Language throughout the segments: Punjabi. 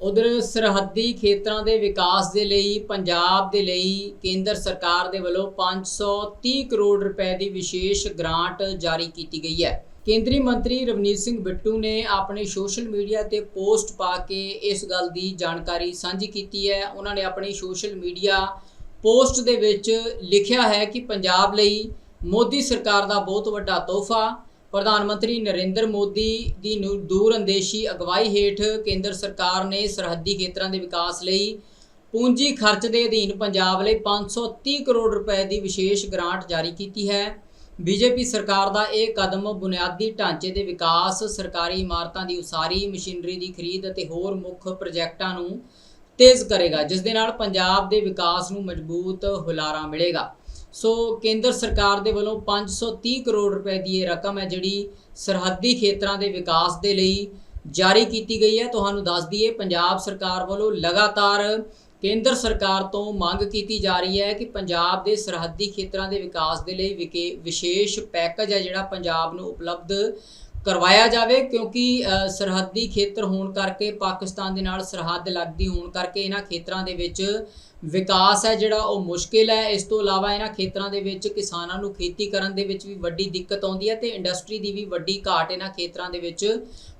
ਉਧਰ ਸਰਹੱਦੀ ਖੇਤਰਾਂ ਦੇ ਵਿਕਾਸ ਦੇ ਲਈ, ਪੰਜਾਬ ਦੇ ਲਈ ਕੇਂਦਰ ਸਰਕਾਰ ਦੇ ਵੱਲੋਂ 530 ਕਰੋੜ ਰੁਪਏ ਦੀ ਵਿਸ਼ੇਸ਼ ਗ੍ਰਾਂਟ ਜਾਰੀ ਕੀਤੀ ਗਈ ਹੈ। ਕੇਂਦਰੀ ਮੰਤਰੀ ਰਵਨੀਤ ਸਿੰਘ ਬਿੱਟੂ ਨੇ ਆਪਣੇ ਸੋਸ਼ਲ ਮੀਡੀਆ ਤੇ ਪੋਸਟ ਪਾ ਕੇ ਇਸ ਗੱਲ ਦੀ ਜਾਣਕਾਰੀ ਸਾਂਝੀ ਕੀਤੀ ਹੈ। ਉਹਨਾਂ ਨੇ ਆਪਣੀ ਸੋਸ਼ਲ ਮੀਡੀਆ ਪੋਸਟ ਦੇ ਵਿੱਚ ਲਿਖਿਆ ਹੈ ਕਿ ਪੰਜਾਬ ਲਈ ਮੋਦੀ ਸਰਕਾਰ ਦਾ ਬਹੁਤ ਵੱਡਾ ਤੋਹਫਾ ਪ੍ਰਧਾਨ ਮੰਤਰੀ ਨਰਿੰਦਰ ਮੋਦੀ ਦੀ ਨੂੰ ਦੂਰਅੰਦੇਸ਼ੀ ਅਗਵਾਈ ਹੇਠ ਕੇਂਦਰ ਸਰਕਾਰ ਨੇ ਸਰਹੱਦੀ ਖੇਤਰਾਂ ਦੇ ਵਿਕਾਸ ਲਈ ਪੂੰਜੀ ਖਰਚ ਦੇ ਅਧੀਨ ਪੰਜਾਬ ਲਈ 530 ਕਰੋੜ ਰੁਪਏ ਦੀ ਵਿਸ਼ੇਸ਼ ਗ੍ਰਾਂਟ ਜਾਰੀ ਕੀਤੀ ਹੈ। ਬੀਜੇਪੀ ਸਰਕਾਰ ਦਾ ਇਹ ਕਦਮ ਬੁਨਿਆਦੀ ਢਾਂਚੇ ਦੇ ਵਿਕਾਸ, ਸਰਕਾਰੀ ਇਮਾਰਤਾਂ ਦੀ ਉਸਾਰੀ, ਮਸ਼ੀਨਰੀ ਦੀ ਖਰੀਦ ਅਤੇ ਹੋਰ ਮੁੱਖ ਪ੍ਰੋਜੈਕਟਾਂ ਨੂੰ ਤੇਜ਼ ਕਰੇਗਾ, ਜਿਸ ਦੇ ਨਾਲ ਪੰਜਾਬ ਦੇ ਵਿਕਾਸ ਨੂੰ ਮਜ਼ਬੂਤ ਹੁਲਾਰਾ ਮਿਲੇਗਾ। ਸੋ ਕੇਂਦਰ ਸਰਕਾਰ ਦੇ ਵੱਲੋਂ 530 ਕਰੋੜ ਰੁਪਏ ਦੀ ਇਹ ਰਕਮ ਹੈ ਜਿਹੜੀ ਸਰਹੱਦੀ ਖੇਤਰਾਂ ਦੇ ਵਿਕਾਸ ਦੇ ਲਈ ਜਾਰੀ ਕੀਤੀ ਗਈ ਹੈ। ਤੁਹਾਨੂੰ ਦੱਸ ਦਈਏ, ਪੰਜਾਬ ਸਰਕਾਰ ਵੱਲੋਂ ਲਗਾਤਾਰ ਕੇਂਦਰ ਸਰਕਾਰ ਤੋਂ ਮੰਗ ਕੀਤੀ ਜਾ ਰਹੀ ਹੈ ਕਿ ਪੰਜਾਬ ਦੇ ਸਰਹੱਦੀ ਖੇਤਰਾਂ ਦੇ ਵਿਕਾਸ ਦੇ ਲਈ ਵਿਕੇ- ਵਿਸ਼ੇਸ਼ ਪੈਕੇਜ ਹੈ ਜਿਹੜਾ ਪੰਜਾਬ ਨੂੰ ਉਪਲਬਧ ਕਰਵਾਇਆ ਜਾਵੇ ਕਿਉਂਕਿ ਸਰਹੱਦੀ ਖੇਤਰ ਹੋਣ ਕਰਕੇ, ਪਾਕਿਸਤਾਨ ਦੇ ਨਾਲ ਸਰਹੱਦ ਲੱਗਦੀ ਹੋਣ ਕਰਕੇ ਇਹਨਾਂ ਖੇਤਰਾਂ ਦੇ ਵਿੱਚ ਵਿਕਾਸ ਹੈ ਜਿਹੜਾ ਉਹ ਮੁਸ਼ਕਿਲ ਹੈ। ਇਸ ਤੋਂ ਇਲਾਵਾ ਇਹਨਾਂ ਖੇਤਰਾਂ ਦੇ ਵਿੱਚ ਕਿਸਾਨਾਂ ਨੂੰ ਖੇਤੀ ਕਰਨ ਦੇ ਵਿੱਚ ਵੀ ਵੱਡੀ ਦਿੱਕਤ ਆਉਂਦੀ ਹੈ ਤੇ ਇੰਡਸਟਰੀ ਦੀ ਵੀ ਵੱਡੀ ਘਾਟ ਇਹਨਾਂ ਖੇਤਰਾਂ ਦੇ ਵਿੱਚ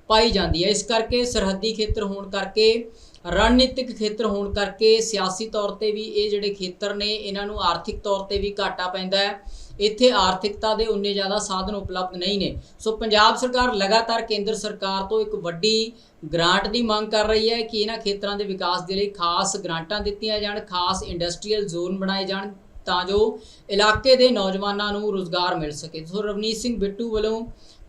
ਪਾਈ ਜਾਂਦੀ ਹੈ। ਇਸ ਕਰਕੇ ਸਰਹੱਦੀ ਖੇਤਰ ਹੋਣ ਕਰਕੇ, ਰਣਨੀਤਿਕ ਖੇਤਰ ਹੋਣ ਕਰਕੇ ਸਿਆਸੀ ਤੌਰ ਤੇ ਵੀ ਇਹ ਜਿਹੜੇ ਖੇਤਰ ਨੇ, ਇਹਨਾਂ ਨੂੰ ਆਰਥਿਕ ਤੌਰ ਤੇ ਵੀ ਘਾਟਾ ਪੈਂਦਾ ਹੈ। ਇੱਥੇ ਆਰਥਿਕਤਾ ਦੇ ਉਨੇ ਜ਼ਿਆਦਾ ਸਾਧਨ ਉਪਲਬਧ ਨਹੀਂ ਨੇ। ਸੋ ਪੰਜਾਬ ਸਰਕਾਰ ਲਗਾਤਾਰ ਕੇਂਦਰ ਸਰਕਾਰ ਤੋਂ ਇੱਕ ਵੱਡੀ ਗ੍ਰਾਂਟ ਦੀ ਮੰਗ ਕਰ ਰਹੀ ਹੈ ਕਿ ਇਹਨਾਂ ਖੇਤਰਾਂ ਦੇ ਵਿਕਾਸ ਦੇ ਲਈ ਖਾਸ ਗ੍ਰਾਂਟਾਂ ਦਿੱਤੀਆਂ ਜਾਣ, ਖਾਸ ਇੰਡਸਟਰੀਅਲ ਜ਼ੋਨ ਬਣਾਏ ਜਾਣ ਤਾਂ ਜੋ ਇਲਾਕੇ ਦੇ ਨੌਜਵਾਨਾਂ ਨੂੰ ਰੋਜ਼ਗਾਰ ਮਿਲ ਸਕੇ। ਸੋ ਰਵਨੀਤ ਸਿੰਘ ਬਿੱਟੂ ਵੱਲੋਂ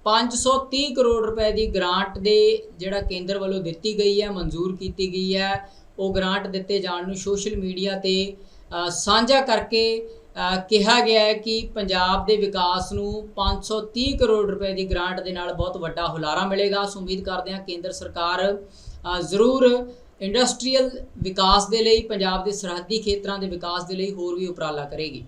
530 ਕਰੋੜ ਰੁਪਏ ਦੀ ਗ੍ਰਾਂਟ ਦੇ ਜਿਹੜਾ ਕੇਂਦਰ ਵੱਲੋਂ ਦਿੱਤੀ ਗਈ ਹੈ, ਮਨਜ਼ੂਰ ਕੀਤੀ ਗਈ ਹੈ, ਉਹ ਗ੍ਰਾਂਟ ਦਿੱਤੇ ਜਾਣ ਨੂੰ ਸੋਸ਼ਲ ਮੀਡੀਆ ਤੇ ਸਾਂਝਾ ਕਰਕੇ ਕਿਹਾ ਗਿਆ ਹੈ ਕਿ ਪੰਜਾਬ ਦੇ ਵਿਕਾਸ ਨੂੰ 530 ਕਰੋੜ ਰੁਪਏ ਦੀ ਗ੍ਰਾਂਟ ਦੇ ਨਾਲ ਬਹੁਤ ਵੱਡਾ ਹੁਲਾਰਾ ਮਿਲੇਗਾ। ਸੋ ਉਮੀਦ ਕਰਦੇ ਹਾਂ ਕੇਂਦਰ ਸਰਕਾਰ ਜ਼ਰੂਰ ਇੰਡਸਟਰੀਅਲ ਵਿਕਾਸ ਦੇ ਲਈ, ਪੰਜਾਬ ਦੇ ਸਰਹੱਦੀ ਖੇਤਰਾਂ ਦੇ ਵਿਕਾਸ ਦੇ ਲਈ ਹੋਰ ਵੀ ਉਪਰਾਲਾ ਕਰੇਗੀ।